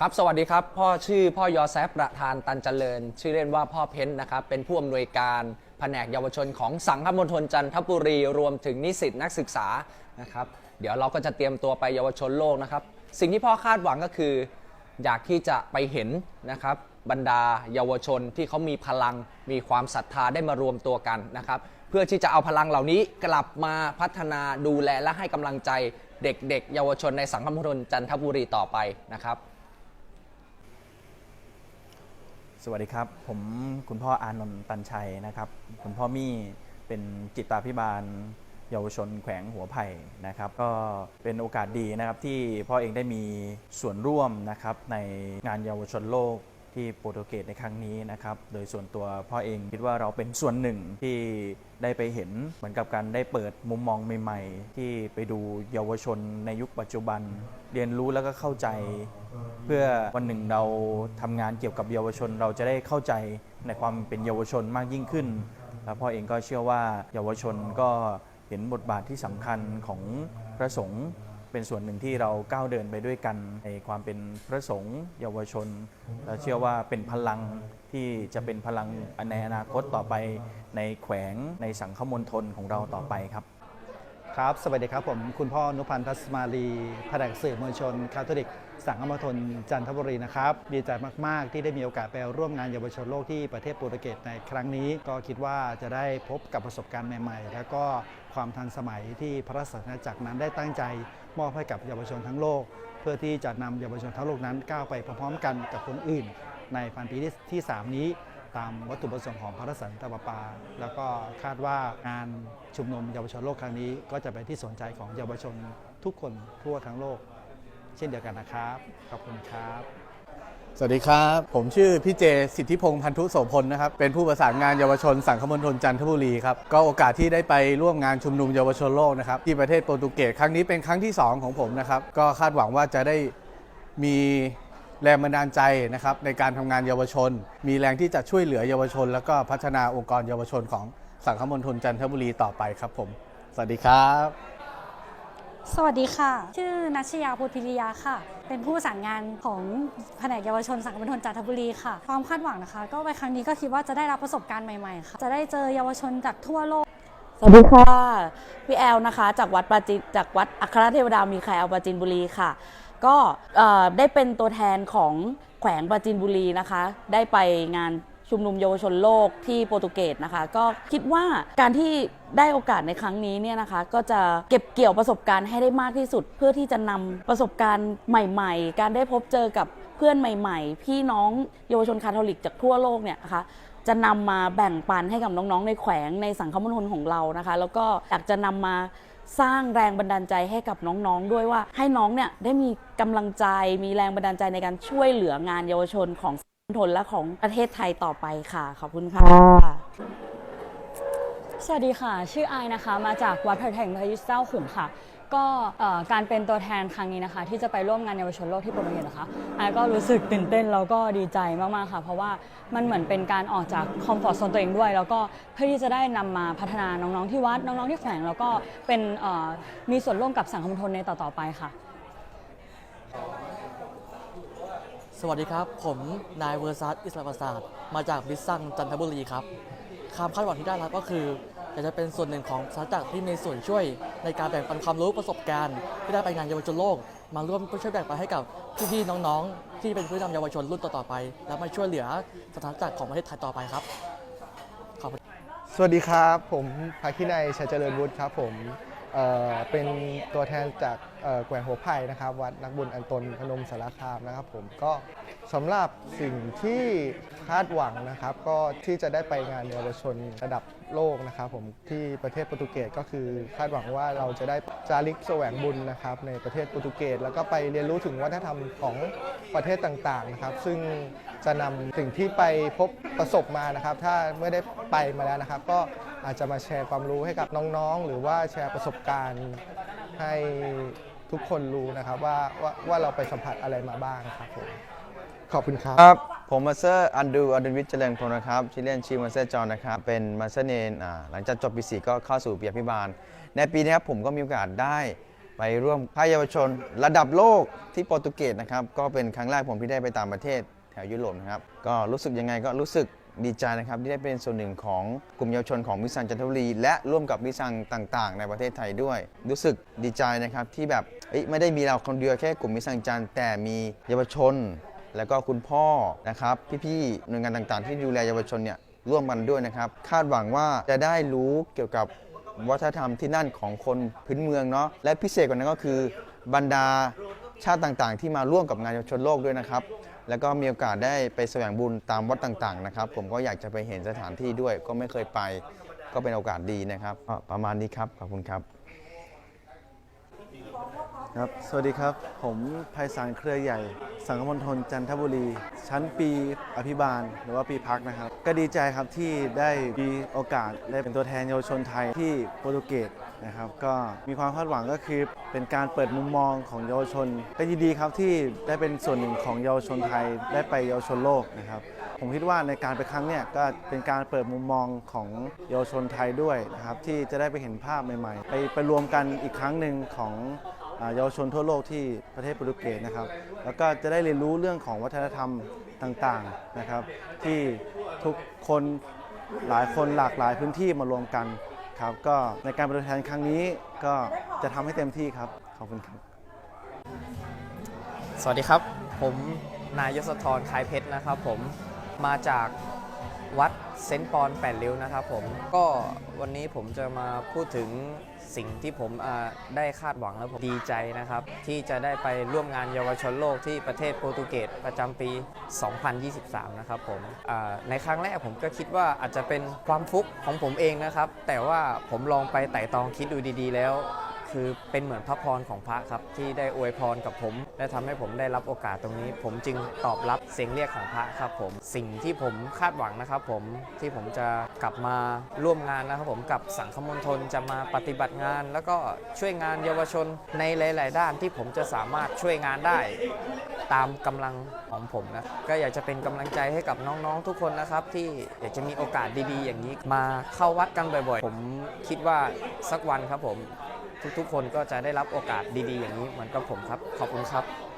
ครับ สวัสดีครับ พ่อชื่อพ่อยอแซฟประธานตันเจริญ ชื่อเล่นว่าพ่อเพ้นนะครับ เป็นผู้อำนวยการแผนกเยาวชนของสังคมณฑลจันทบุรี รวมถึงนิสิตนักศึกษานะครับ เดี๋ยวเราก็จะเตรียมตัวไปเยาวชนโลกนะครับ สิ่งที่พ่อคาดหวังก็คือ อยากที่จะไปเห็นนะครับบรรดาเยาวชนที่เขามีพลังมีความศรัทธาได้มารวมตัวกันนะครับ เพื่อที่จะเอาพลังเหล่านี้กลับมาพัฒนาดูแลและให้กำลังใจเด็กๆ เยาวชนในสังคมณฑลจันทบุรีต่อไปนะครับ สวัสดีครับ ผมคุณพ่ออานนท์ตันชัยนะครับ คุณพ่อมี่เป็นจิตาพิบาลเยาวชนแขวงหัวไผ่นะครับ ก็เป็นโอกาสดีนะครับที่พ่อเองได้มีส่วนร่วมนะครับในงานเยาวชนโลก ที่โปรตุเกสในครั้งนี้นะครับ โดยส่วนตัวพ่อเองคิดว่าเราเป็นส่วนหนึ่งที่ได้ไปเห็นเหมือนกับการได้เปิดมุมมองใหม่ๆ ที่ไปดูเยาวชนในยุคปัจจุบัน เรียนรู้แล้วก็เข้าใจ เพื่อวันหนึ่งเราทำงานเกี่ยวกับเยาวชนเราจะได้เข้าใจในความเป็นเยาวชนมากยิ่งขึ้นแล้วพ่อเองก็เชื่อว่าเยาวชนก็เห็นบทบาทที่สำคัญของพระสงฆ์ เป็นส่วนหนึ่งที่เราก้าวเดินไปด้วยกันในความเป็นพระสงฆ์เยาวชนและเชื่อว่าเป็นพลังที่จะเป็นพลังในอนาคตต่อไปในแขวงในสังคมณฑลของเราต่อไปครับ ครับ สวัสดีครับ ผมคุณพ่อนุพันธ์ทัศมาลีแผนกสื่อมวลชนคาทอลิก สังฆมณฑลจันทบุรีนะครับ ดีใจมาก ๆ ที่ได้มีโอกาสไปร่วมงานเยาวชนโลกที่ประเทศโปรตุเกสในครั้งนี้ ก็คิดว่าจะได้พบกับประสบการณ์ใหม่ ๆ แล้วก็ความทันสมัยที่พระราชอาณาจักรนั้นได้ตั้งใจ มอบให้กับเยาวชนทั้งโลก เพื่อที่จะนำเยาวชนทั้งโลกนั้นก้าวไปพร้อมๆกันกับคนอื่น ในพันปีที่ที่3นี้ ตามวัตถุประสงค์ของพระราชสันตะปาปา แล้วก็คาดว่างานชุมนุมเยาวชนโลกครั้งนี้ ก็จะเป็นที่สนใจของเยาวชนทุกคนทั่วทั้งโลก เช่นเดียวกันนะครับ ขอบคุณครับสวัสดีครับ ผมชื่อพี่เจสิทธิพงษ์พันธุโสพลนะครับ เป็นผู้ประสานงานเยาวชนสังคมณฑลจันทบุรีครับ ก็โอกาสที่ได้ไปร่วมงานชุมนุมเยาวชนโลกนะครับ ที่ประเทศโปรตุเกสครั้งนี้เป็นครั้งที่ 2 ของผมนะครับ ก็คาดหวังว่าจะได้มี แรงบันดาลใจนะครับในการทำงานเยาวชน มีแรงที่จะช่วยเหลือเยาวชน แล้วก็พัฒนาองค์กรเยาวชนของสังคมณฑลจันทบุรีต่อไปครับผม สวัสดีครับ สวัสดีค่ะ ชื่อนัชยาพุทธิริยาค่ะ เป็นผู้ประสานงานของแผนกเยาวชนสังคมณฑลจันทบุรีค่ะ ความคาดหวังนะคะ ก็ไปครั้งนี้ก็คิดว่าจะได้รับประสบการณ์ใหม่ๆค่ะ จะได้เจอเยาวชนจากทั่วโลกสวัสดีค่ะ พี่แอลนะคะ จากวัดปราจินจากวัดอัครเทวดามีคายเอาปราจินบุรีค่ะ ก็ได้เป็นตัวแทนของแขวงปราจินบุรีนะคะ ได้ไปงานชุมนุมเยาวชนโลกที่โปรตุเกสนะคะ ก็คิดว่าการที่ได้โอกาสในครั้งนี้เนี่ยนะคะ ก็จะเก็บเกี่ยวประสบการณ์ให้ได้มากที่สุด เพื่อที่จะนำประสบการณ์ใหม่ ๆ การได้พบเจอกับเพื่อนใหม่ ๆ พี่น้องเยาวชนคาทอลิกจากทั่วโลกเนี่ยนะคะจะนำมาแบ่งปันให้กับน้องๆ ในแขวงในสังคมมณฑลของเรานะคะ แล้วก็อยากจะนำมา สร้างแรงบันดาลใจให้กับน้องๆ ด้วยว่าให้น้องเนี่ยได้มีกำลังใจมีแรงบันดาลใจในการช่วยเหลืองานเยาวชนของสังคมและของประเทศไทยต่อไปค่ะขอบคุณค่ะสวัสดีค่ะ ชื่อไอนะคะ มาจากวัดพระแห่งพระยุทธเจ้าขุนค่ะ ก็เอ่อการเป็นตัวแทนครั้งนี้นะคะ ที่จะไปร่วมงานเยาวชนโลกที่โปรตุเกสนะคะไอายก็รู้สึกตื่นเต้นแล้วก็ดีใจมากๆค่ะ เพราะว่ามันเหมือนเป็นการออกจากคอมฟอร์ทโซนตัวเองด้วย แล้วก็เพื่อที่จะได้นำมาพัฒนาน้องๆที่วัดน้องๆที่แขวงแล้วก็เป็นเอ่อมีส่วนร่วมกับสังคมมณฑลในต่อๆไปค่ะ สวัสดีครับ ผมนายเวอร์ซัสอิสลามประสาทมาจากบิสซังจันทบุรีครับความคาดหวังที่ได้รับก็คือ อยากจะเป็นส่วนหนึ่งของสาจักรที่มีส่วนช่วย ในการแบ่งปันความรู้ประสบการณ์ ที่ได้ไปงานเยาวชนโลก มาร่วมเพื่อช่วยแบ่งปันให้กับพี่ๆน้องๆ ที่เป็นผู้นำเยาวชนรุ่นต่อๆไป และมาช่วยเหลือสถานจักรของประเทศไทยต่อไปครับขอบคุณสวัสดีครับ ผมภาคินัยชัยเจริญวุฒิครับผม เเป็นตัวแทนจากแกวงหัวไผ่นะครับ วัดนักบุญอันตนพนมสารคามนะครับ ผมก็สำหรับสิ่งที่คาดหวังนะครับ ก็ที่จะได้ไปงานเยาวชนระดับโลกนะครับ ผมที่ประเทศโปรตุเกสก็คือคาดหวังว่าเราจะได้จาริกแสวงบุญนะครับ ในประเทศโปรตุเกสแล้วก็ไปเรียนรู้ถึงวัฒนธรรมของประเทศต่างๆนะครับ ซึ่งจะนำสิ่งที่ไปพบประสบมานะครับ ถ้าไม่ได้ไปมาแล้วนะครับ ก็ อาจจะมาแชร์ความรู้ให้กับน้องๆ หรือว่าแชร์ประสบการณ์ให้ทุกคนรู้นะครับว่าว่าว่าเราไปสัมผัสอะไรมาบ้างครับผมขอบคุณครับ ครับ ผมมาเตอร์อันดูอดุลวิทย์เจริญพงศ์นะครับชื่อเล่นชื่อมาเตอร์จอนนะครับ เป็นมาเตอร์เนนอ่าหลังจากจบปีสี่ก็เข้าสู่ปีอภิบาล ในปีนี้ครับผมก็มีโอกาสได้ไปร่วมพายเยาวชน ระดับโลกที่โปรตุเกสนะครับ ก็เป็นครั้งแรกผมที่ได้ไปต่างประเทศแถวยุโรปนะครับ ก็รู้สึกยังไงก็รู้สึก ดีใจนะครับที่ได้เป็นส่วนหนึ่งของกลุ่มเยาวชนของมิสซังจันทบุรี และร่วมกับมิสซังต่าง ๆ ในประเทศไทยด้วย รู้สึกดีใจนะครับที่แบบไม่ได้มีเราคนเดียวแค่กลุ่มมิสซังจันแต่มีเยาวชน แล้วก็คุณพ่อนะครับพี่ๆหน่วยงานต่างๆ ที่ดูแลเยาวชนเนี่ยร่วมกันด้วยนะครับ คาดหวังว่าจะได้รู้เกี่ยวกับวัฒนธรรมที่นั่นของคนพื้นเมืองเนาะและพิเศษกว่านั้นก็คือบรรดาชาติต่างๆ ที่มาร่วมกับงานเยาวชนโลกด้วยนะครับ แล้วก็มีโอกาสได้ไปแสวงบุญตามวัดต่างๆนะครับ ผมก็อยากจะไปเห็นสถานที่ด้วยก็ไม่เคยไป ก็เป็นโอกาสดีนะครับก็ประมาณนี้ครับขอบคุณครับ ครับ สวัสดีครับ ผมไพศาลเครือใหญ่ สังคมณฑลจันทบุรี ชั้นปีอภิบาล หรือว่าปีพักนะครับ ก็ดีใจครับที่ได้มีโอกาสได้เป็นตัวแทนเยาวชนไทยที่โปรตุเกสนะครับ ก็มีความคาดหวังก็คือเป็นการเปิดมุมมองของเยาวชน ก็ยินดีครับที่ได้เป็นส่วนหนึ่งของเยาวชนไทยได้ไปเยาวชนโลกนะครับ ผมคิดว่าในการไปครั้งเนี้ยก็เป็นการเปิดมุมมองของเยาวชนไทยด้วยนะครับที่จะได้ไปเห็นภาพใหม่ ๆ ไปไปรวมกันอีกครั้งหนึ่งของ เยาวชนทั่วโลกที่ประเทศโปรตุเกสนะครับ แล้วก็จะได้เรียนรู้เรื่องของวัฒนธรรมต่างๆนะครับ ที่ทุกคนหลายคนหลากหลายพื้นที่มารวมกันครับ ก็ในการป็นตัวแทนครั้งนี้ก็จะทำให้เต็มที่ครับ ขอบคุณครับ สวัสดีครับ ผมนายยศธรคายเพชรนะครับ ผมมาจาก วัดเซนต์ปอนแปดริ้วนะครับผมก็วันนี้ผมจะมาพูดถึงสิ่งที่ผมได้คาดหวังและผมดีใจนะครับ ที่จะได้ไปร่วมงานเยาวชนโลกที่ประเทศโปรตุเกสประจำปี 2023 นะครับผมในครั้งแรกผมก็คิดว่าอาจจะเป็นความฟุกของผมเองนะครับ แต่ว่าผมลองไปไต่ตองคิดดูดี ๆ แล้ว คือเป็นเหมือนพระพรของพระครับ ที่ได้อวยพรกับผม และทำให้ผมได้รับโอกาสตรงนี้ ผมจึงตอบรับเสียงเรียกของพระครับผม สิ่งที่ผมคาดหวังนะครับ ผมที่ผมจะกลับมาร่วมงานนะครับ ผมกับสังคมณฑลจะมาปฏิบัติงาน แล้วก็ช่วยงานเยาวชนในหลาย ๆ ด้านที่ผมจะสามารถช่วยงานได้ ตามกำลังของผมนะก็อยากจะเป็นกำลังใจให้กับน้อง ๆ ทุกคนนะครับ ที่อยากจะมีโอกาสดี ๆ อย่างนี้ มาเข้าวัดกันบ่อย ๆ ผมคิดว่าสักวันครับผม ทุกๆ คนก็จะได้รับโอกาสดีๆ อย่างนี้เหมือนกับผมครับ ขอบคุณครับ